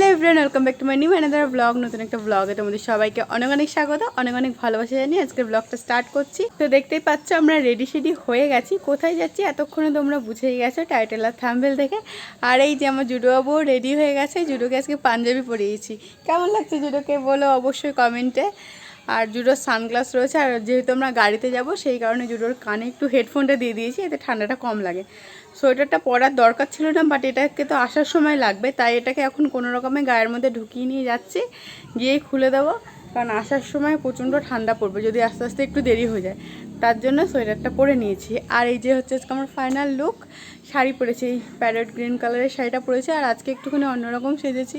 Hello everyone, welcome back to my new another blog, নতুন একটা ব্লগে তোমাদের সবাইকে অনেক অনেক স্বাগত, অনেক অনেক ভালোবাসা জানিয়ে আজকের ব্লগটা স্টার্ট করছি। তো দেখতেই পাচ্ছ আমরা রেডি সেডি হয়ে গেছি, কোথায় যাচ্ছি এতক্ষণে তোমরা বুঝেই গেছো টাইটেল আর থাম্বেল দেখে। আর এই যে আমার জুডোবাবু রেডি হয়ে গেছে, জুডোকে আজকে পাঞ্জাবি পরিয়েছি। কেমন লাগছে জুডোকে বলো অবশ্যই কমেন্টে আর জুডোর সানগ্লাস রয়েছে, আর যেহেতু আমরা গাড়িতে যাব, সেই কারণে জুডোর কানে একটু হেডফোনটা দিয়ে দিয়েছি, এতে ঠান্ডাটা কম লাগে। সোয়েটারটা পরার দরকার ছিল না বাট এটাকে তো আসার সময় লাগবে, তাই এটাকে এখন কোনো রকমে গায়ের মধ্যে ঢুকিয়ে নিয়ে যাচ্ছি গিয়েই খুলে দেবো, কারণ আসার সময় প্রচণ্ড ঠান্ডা পড়বে, যদি আস্তে আস্তে একটু দেরি হয়ে যায়। তার জন্য সোয়েটারটা পরে নিয়েছি, আর এই যে হচ্ছে আজকে আমার ফাইনাল লুক শাড়ি পরেছি, এই প্যারেট গ্রিন কালারের শাড়িটা পরেছি, আর আজকে একটুখানি অন্যরকম সেজেছি,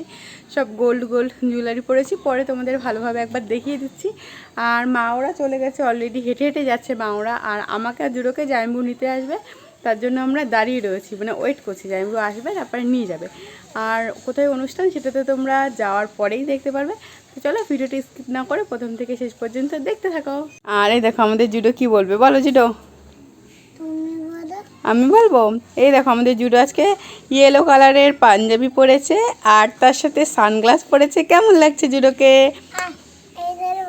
সব গোল্ড গোল্ড জুয়েলারি পরেছি, পরে তোমাদের ভালোভাবে একবার দেখিয়ে দিচ্ছি, আর মা ওরা চলে গেছে অলরেডি হেঁটে হেঁটে যাচ্ছে মা ওরা, আর আমাকে আর জুড়োকে জাইম্বু নিতে আসবে তার জন্য আমরা দাঁড়িয়ে রয়েছি মানে ওয়েট করছি জাইম্বু আসবে তারপরে নিয়ে যাবে। আর কোথায় অনুষ্ঠান সেটাতে তোমরা যাওয়ার পরেই দেখতে পারবে। তো চলো ভিডিওটি স্কিপ না করে প্রথম থেকে শেষ পর্যন্ত দেখতে থাকো। আর এই দেখো আমাদের জুডো কি বলবে বলো জুডো। আমি বলব? এই দেখো আমাদের জুডো আজকে ইয়েলো কালারের পাঞ্জাবি পরেছে আর তার সাথে সানগ্লাস পরেছে। কেমন লাগছে জুডোকে?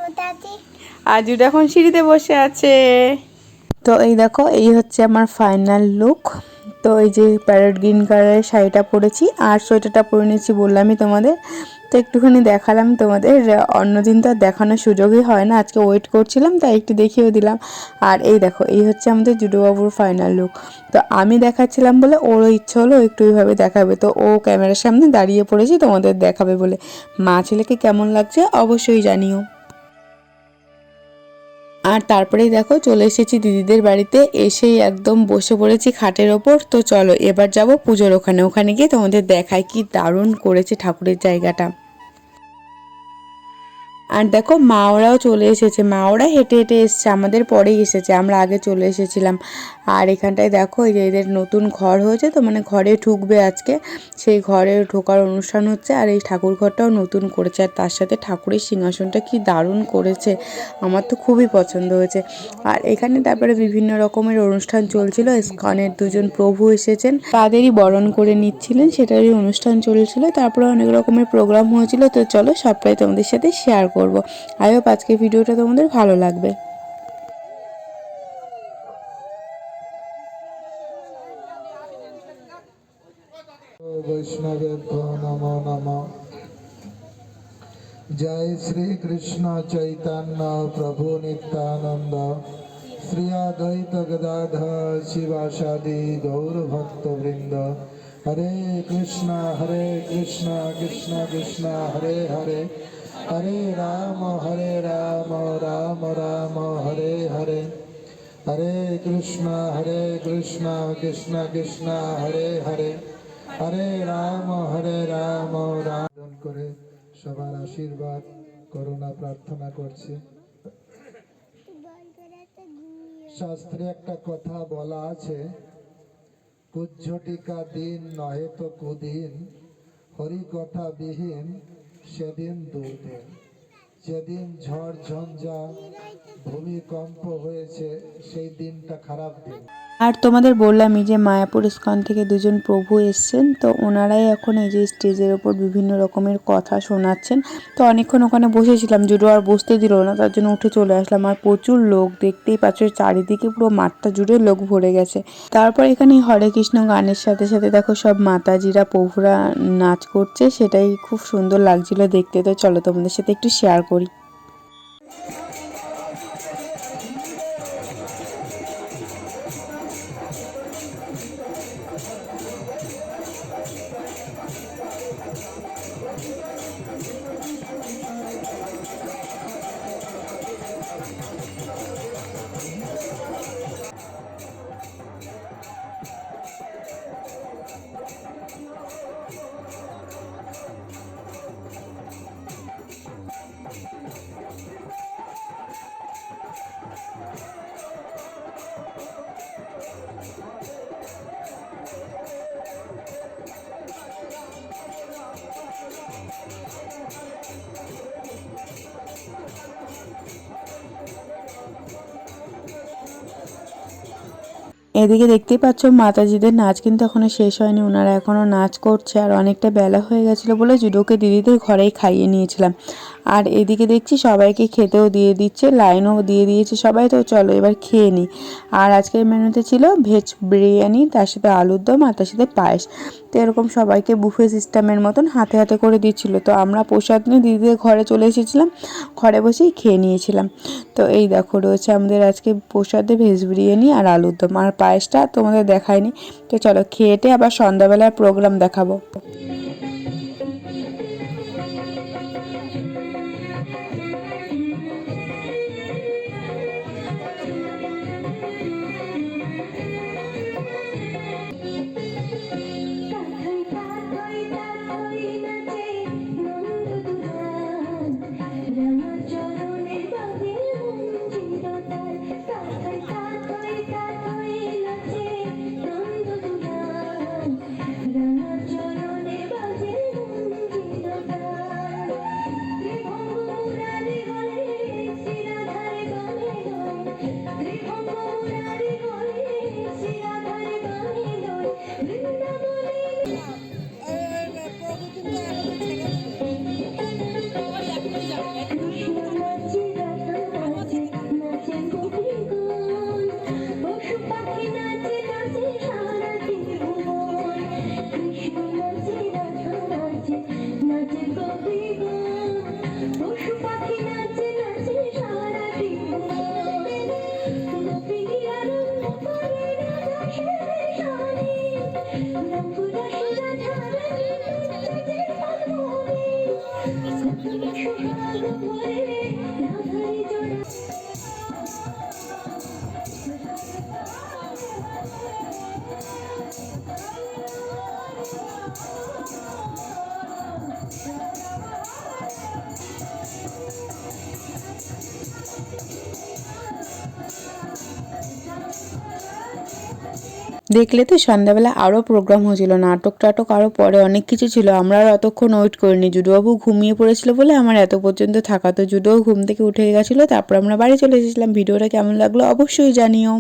ওটাতে। আর জুডো এখন সিঁড়িতে বসে আছে। তো এই দেখো, এই হচ্ছে আমার ফাইনাল লুক তো এই যে প্যারট গ্রিন কালারের শাড়িটা পরেছি, আর সোয়েটারটা পরে নিয়েছি বললামই তোমাদের। তো একটুখানি দেখালাম তোমাদের অন্যদিন তো দেখানোর সুযোগই হয় না, আজকে ওয়েট করছিলাম, তাই একটু দেখিয়েও দিলাম। আর এই দেখো, এই হচ্ছে আমাদের জুডোবাবুর ফাইনাল লুক তো আমি দেখাচ্ছিলাম বলে ওরও ইচ্ছে হলো একটু এইভাবে দেখাবে, তো ও ক্যামেরার সামনে দাঁড়িয়ে পড়েছি, তোমাদের দেখাবে বলে। মা ছেলেকে কেমন লাগছে অবশ্যই জানিও। আর তারপরেই দেখো চলে এসেছি দিদিদের বাড়িতে। এসেই একদম বসে পড়েছি খাটের ওপর। তো চলো, এবার যাব পুজোর ওখানে। ওখানে গিয়ে তোমাদের দেখায় কি দারুণ করেছে ঠাকুরের জায়গাটা। আর দেখো মা ওরাও চলে এসেছে। মা ওরা হেঁটে হেঁটে এসছে, আমাদের পরেই এসেছে। আমরা আগে চলে এসেছিলাম। আর এখানটায় দেখো এই যে এদের নতুন ঘর হয়েছে তো মানে ঘরে ঢুকবে আজকে। সেই ঘরে ঢোকার অনুষ্ঠান হচ্ছে আর এই ঠাকুর ঘরটাও নতুন করেছে। আর তার সাথে ঠাকুরের সিংহাসনটা কি দারুণ করেছে, আমার তো খুবই পছন্দ হয়েছে। আর এখানে তারপরে বিভিন্ন রকমের অনুষ্ঠান চলছিল। ইস্কনের দুজন প্রভু এসেছেন। তাদেরই বরণ করে নিচ্ছিলেন, সেটারই অনুষ্ঠান চলছিল। তারপরে অনেক রকমের প্রোগ্রাম হয়েছিল। তো চলো সবটাই তোমাদের সাথে শেয়ার করব। আই হোপ আজকে ভিডিওটা তোমাদের ভালো লাগবে। वैष्णवेभ्यो नमो नमः जय श्री कृष्ण चैतन्य प्रभु नित्यानंद श्री अद्वैत गदाधर शिवासादि गौर भक्त वृंद हरे कृष्णा हरे कृष्णा कृष्ण कृष्ण हरे हरे हरे राम हरे राम राम राम हरे हरे हरे कृष्णा हरे कृष्णा कृष्ण कृष्ण हरे हरे হরে রাম হরে রাম রাম। করে সবার আশীর্বাদ, করুণা প্রার্থনা করছি। শাস্ত্রে একটা কথা বলা আছে কুজ্ঝটিকা দিন নহে তো কুদিন হরি কথা বিহীন সেদিন দুর্দিন। যেদিন ঝড় ঝঞ্ঝা, ভূমিকম্প হয়েছে, সেই দিনটা খারাপ দিন। আর তোমাদের বললামই যে মায়াপুর ইস্কন থেকে দুজন প্রভু এসছেন, তো ওনারাই এখন এই যে স্টেজের ওপর বিভিন্ন রকমের কথা শোনাচ্ছেন। তো অনেকক্ষণ ওখানে বসেছিলাম, জুডো আর বসতে দিল না, তার জন্য উঠে চলে আসলাম। আর প্রচুর লোক, দেখতেই পাচ্ছ, চারিদিকে পুরো মাঠটা জুড়ে লোক ভরে গেছে। তারপর এখানে হরে কৃষ্ণ গানের সাথে সাথে দেখো সব মাতাজিরা, প্রভুরা নাচ করছে, সেটাই খুব সুন্দর লাগছিল দেখতে। তো চলো তোমাদের সাথে একটু শেয়ার করি। এদিকে দেখতেই পাচ্ছ মাতাজিদের নাচ কিন্তু এখনও শেষ হয়নি। ওনারা এখনও নাচ করছে আর অনেকটা বেলা হয়ে গেছিল বলে জুডোকে দিদিদের ঘরেই খাইয়ে নিয়েছিলাম। আর এদিকে দেখছি সবাইকে খেতেও দিয়ে দিচ্ছে, লাইনও দিয়ে দিয়েছে সবাই। তো চলো এবার খেয়ে নিই আর আজকের মেনুতে ছিল ভেজ বিরিয়ানি, তার সাথে আলুর দম আর তার সাথে পায়েস। তো এরকম সবাইকে বুফে সিস্টেমের মতন হাতে হাতে করে দিচ্ছিল। তো আমরা প্রসাদ নিয়ে দিদিদের ঘরে চলে এসেছিলাম, ঘরে বসেই খেয়ে নিয়েছিলাম। তো এই দেখো রয়েছে আমাদের আজকে প্রসাদে ভেজ বিরিয়ানি আর আলুর দম। আর পায়েসটা তোমাদের দেখায়নি তো চলো খেয়েটে আবার সন্ধ্যাবেলায় প্রোগ্রাম দেখাবো। দেখলে তো সন্ধ্যাবেলা আরও প্রোগ্রাম হয়েছিল, নাটক টাটক আরও পরে অনেক কিছু ছিল। আমরা আর অতক্ষণ ওয়েট করিনি। জুডোবাবু ঘুমিয়ে পড়েছিল বলে আমার এত পর্যন্ত থাকা। তো জুডো ঘুম থেকে উঠে গেছিল, তারপর আমরা বাড়ি চলে এসেছিলাম। ভিডিওটা কেমন লাগল অবশ্যই জানিও।